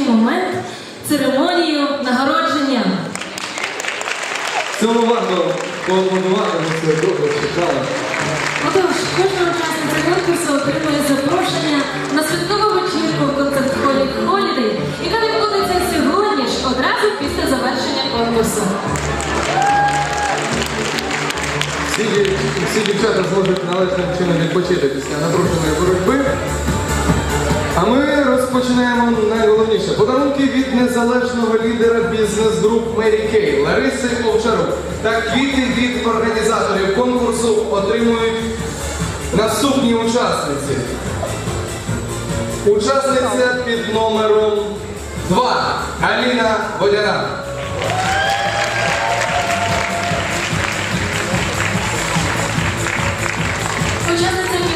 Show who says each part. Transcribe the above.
Speaker 1: найважливіший момент церемонію нагородження.
Speaker 2: Цьому варто поаплодувати, ми це довго чекали.
Speaker 1: Отож, кожна учасниця конкурсу отримує запрошення на святкову вечірку в концерт-холі Holiday, яка відбудеться сьогодні ж, одразу після завершення конкурсу.
Speaker 2: Всі, всі дівчата зможуть належним чином відпочити після напруженої боротьби. Подарунки від незалежного лідера бізнес-груп Мері Кей Лариси Овчарук та квіти від організаторів конкурсу отримують наступні учасниці. Учасниця під номером 2 Аліна Водяна. Учасниця